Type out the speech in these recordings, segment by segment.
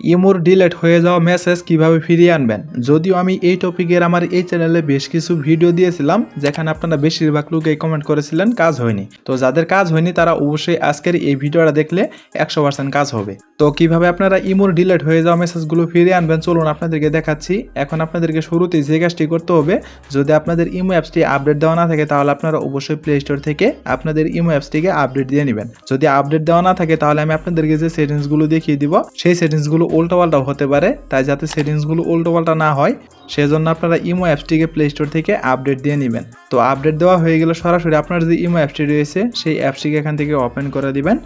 ইমোর delete হয়ে যাওয়া message কীভাবে ফিরিয়ে আনবেন? যদিও আমি এই টপিকের আমার এই চ্যানেলে বেশ কিছু ভিডিও দিয়েছিলাম, যেখানে আপনারা বেশিরভাগ লোকেই কমেন্ট করেছিলেন, কাজ হয়নি। তো যাদের কাজ হয়নি, তারা অবশ্যই আজকের এই ভিডিওটা দেখলে একশো পার্সেন্ট কাজ হবে। তো কীভাবে আপনারা ইমোর ডিলেট হয়ে যাওয়া মেসেজগুলো ফিরিয়ে আনবেন, চলুন আপনাদেরকে দেখাচ্ছি। এখন আপনাদেরকে শুরুতেই যে কাজটি করতে হবে, যদি আপনাদের ইমো অ্যাপসটি আপডেট দেওয়া না থাকে, তাহলে আপনারা অবশ্যই প্লে স্টোর থেকে আপনাদের ইমো অ্যাপসটিকে আপডেট দিয়ে নেবেন। যদি আপডেট দেওয়া না থাকে, তাহলে আমি আপনাদেরকে যে সেটিংসগুলো দেখিয়ে দিব, সেই সেটিংসগুলো উল্টোপাল্টাও হতে পারে তাই যাতে সেটিংসগুলো উল্টোপাল্টা না হয় সেজন্য আপনারা ইমো অ্যাপসটিকে প্লে স্টোর থেকে আপডেট দিয়ে নেবেন। তো আপডেট দেওয়া হয়ে গেলে সরাসরি আপনার যে ইমো অ্যাপসটি রয়েছে, সেই অ্যাপসটিকে এখান থেকে ওপেন করে দিবেন।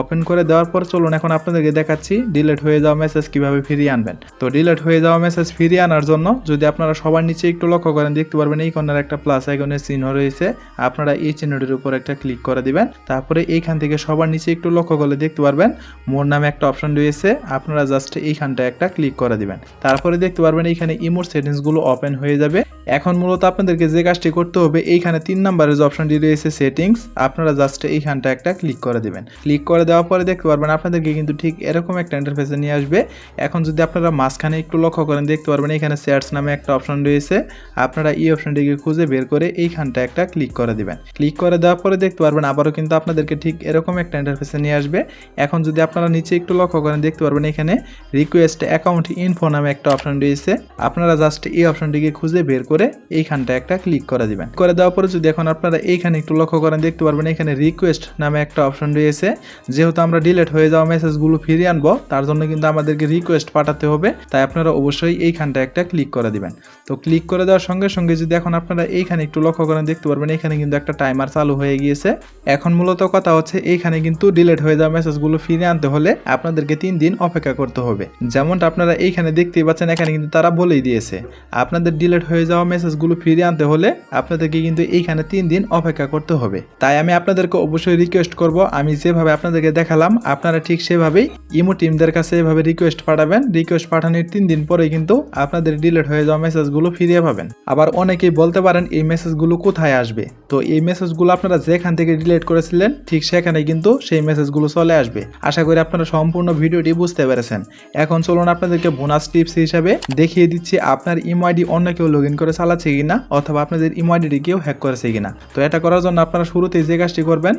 ওপেন করে দেওয়ার পর চলুন এখন আপনাদেরকে দেখাচ্ছি ডিলেট হয়ে যাওয়া মেসেজ কীভাবে ফিরিয়ে আনবেন। তো ডিলেট হয়ে যাওয়া মেসেজ ফিরিয়ে আনার জন্য যদি আপনারা সবার নিচে একটু লক্ষ্য করেন, দেখতে পারবেন এই কর্নার একটা প্লাস আইকনের চিহ্ন রয়েছে। আপনারা এই চিহ্নটির উপর একটা ক্লিক করে দিবেন। তারপরে এইখান থেকে সবার নিচে একটু লক্ষ্য করলে দেখতে পারবেন মোর নামে একটা অপশন রয়েছে। আপনারা জাস্ট এইখানটা একটা ক্লিক করে দিবেন। তারপরে দেখতে পারবেন এইখানে ইমোর সেটিংসগুলো ওপেন হয়ে যাবে। এখন মূলত আপনাদেরকে যে কাজটি করতে হবে, এইখানে তিন নম্বরের যে অপশনটি রয়েছে সেটিংস আপনারা জাস্ট এইখানটা একটা ক্লিক করে দেবেন। ক্লিক করে দেওয়ার পরে দেখতে পারবেন আপনাদেরকে কিন্তু ঠিক এরকম একটা ইন্টারফেসে নিয়ে আসবে। এখন যদি আপনারা মাঝখানে একটু লক্ষ্য করেন, দেখতে পারবেন এখানে শেয়ারস নামে একটা অপশন রয়েছে। আপনারা এই অপশনটিকে খুঁজে বের করে এইখানটা একটা ক্লিক করে দেবেন। ক্লিক করে দেওয়ার পরে দেখতে পারবেন আবারও কিন্তু আপনাদেরকে ঠিক এরকম একটা ইন্টারফেসে নিয়ে আসবে। এখন যদি আপনারা নিচে একটু লক্ষ্য করেন, দেখতে পারবেন এখানে রিকোয়েস্ট অ্যাকাউন্ট ইনফো নামে একটা অপশন রয়েছে। আপনারা জাস্ট এই অপশনটিকে খুঁজে বের করে এইখানটা একটা ক্লিক করে দিবেন। করে দেওয়ার পরে যদি এখন আপনারা এইখানে একটু লক্ষ্য করেন, দেখতে পারবেন এখানে রিকোয়েস্ট নামে একটা অপশন রয়েছে। যেহেতু আমরা ডিলেট হয়ে যাওয়া মেসেজগুলো ফিরিয়ে আনব, তার জন্য কিন্তু আমাদেরকে রিকোয়েস্ট পাঠাতে হবে। তাই আপনারা অবশ্যই এইখানটা একটা ক্লিক করে দিবেন। তো ক্লিক করে দেওয়ার সঙ্গে সঙ্গে যদি এখন আপনারা এইখানে একটু লক্ষ্য করেন, দেখতে পারবেন এখানে কিন্তু একটা টাইমার চালু হয়ে গিয়েছে। এখন মূলত কথা হচ্ছে এইখানে কিন্তু ডিলেট হয়ে যাওয়া মেসেজগুলো ফিরে আনতে হলে আপনাদেরকে তিন দিন অপেক্ষা করতে হবে। যেমনটা আপনারা এইখানে দেখতেই পাচ্ছেন, এখানে কিন্তু তারা বলেই দিয়েছে। আপনাদের ডিলেট হয়ে যাওয়া মেসেজগুলো ফিরিয়ে আনতে হলে আপনাদেরকে কিন্তু এইখানে তিন দিন অপেক্ষা করতে হবে। তাই আমি আপনাদেরকে অবশ্যই রিকোয়েস্ট করব। আমি যেভাবে আপনাদেরকে দেখালাম, আপনারা ঠিক সেভাবেই ইমো টিমদের কাছে এভাবে রিকোয়েস্ট পাঠাবেন। রিকোয়েস্ট পাঠানোর তিন দিন পরে কিন্তু আপনাদের ডিলেট হয়ে যাওয়া মেসেজগুলো ফিরিয়ে পাবেন। আবার অনেকেই বলতে পারেন, এই মেসেজগুলো কোথায় আসবে? তো এই মেসেজগুলো আপনারা যেখান থেকে ডিলেট করেছিলেন, ঠিক সেখানে কিন্তু সেই মেসেজগুলো চলে আসবে। আশা করি আপনারা সম্পূর্ণ ভিডিওটি বুঝতে পেরেছেন। এখন চলুন আপনাদেরকে বোনাস টিপস হিসাবে দেখিয়ে দিচ্ছি আপনার ইমো আইডি অন্য কেউ লগ ইন করে চালাচ্ছে কিনা অথবা আপনাদের ইমো আইডিটি কেউ হ্যাক করেছে কিনা? তো এটা করার জন্য আপনারা শুরুতেই যে কাজটি করবেন,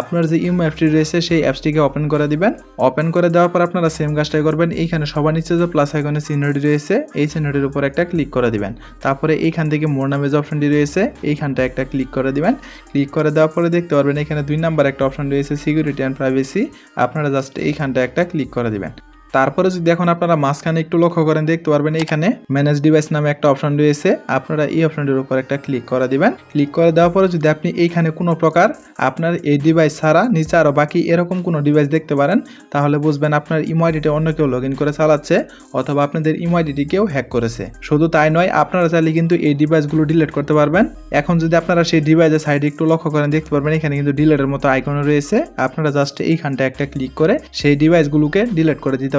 আপনার যে ইমো অ্যাপটি রয়েছে সেই অ্যাপসটিকে ওপেন করে দিবেন। ওপেন করে দেওয়ার পর আপনারা সেম কাজটাই করবেন। এইখানে সবার নিচে যে প্লাস আইকনের চিহ্নটি রয়েছে, এই চিহ্নটির উপর একটা ক্লিক করে দিবেন। তারপরে এইখান থেকে মোর নামে যে অপশনটি রয়েছে এইখানটা একটা ক্লিক করে দিবেন। ক্লিক করে দেওয়ার পরে দেখতে পারবেন এখানে দুই নাম্বার একটা অপশন রয়েছে সিকিউরিটি অ্যান্ড প্রাইভেসি আপনারা জাস্ট এইখানটা একটা ক্লিক করে দিবেন। তারপরে যদি এখন আপনারা মাঝখানে একটু লক্ষ্য করেন, দেখতে পারবেন এখানে ম্যানেজ ডিভাইস নামে একটা অপশন রয়েছে। আপনারা এই অপশনটির উপর একটা ক্লিক করে দিবেন। ক্লিক করে দেওয়ার পরে যদি আপনি এইখানে কোনো প্রকার আপনার এই ডিভাইস ছাড়া, নিচে আরও বাকি এরকম কোনো ডিভাইস দেখতে পারেন, তাহলে বুঝবেন আপনার ইমো আইডিটি অন্য কেউ লগ করে চালাচ্ছে অথবা আপনাদের ইমো আইডিটি কেউ হ্যাক করেছে। শুধু তাই নয়, আপনারা চাইলে কিন্তু এই ডিভাইসগুলো ডিলিট করতে পারবেন। এখন যদি আপনারা সেই ডিভাইসের সাইডে একটু লক্ষ্য করেন, দেখতে পারবেন এখানে কিন্তু ডিলেটের মতো আইকন রয়েছে। আপনারা জাস্ট এইখানটা একটা ক্লিক করে সেই ডিভাইসগুলোকে ডিলিট করে দিতে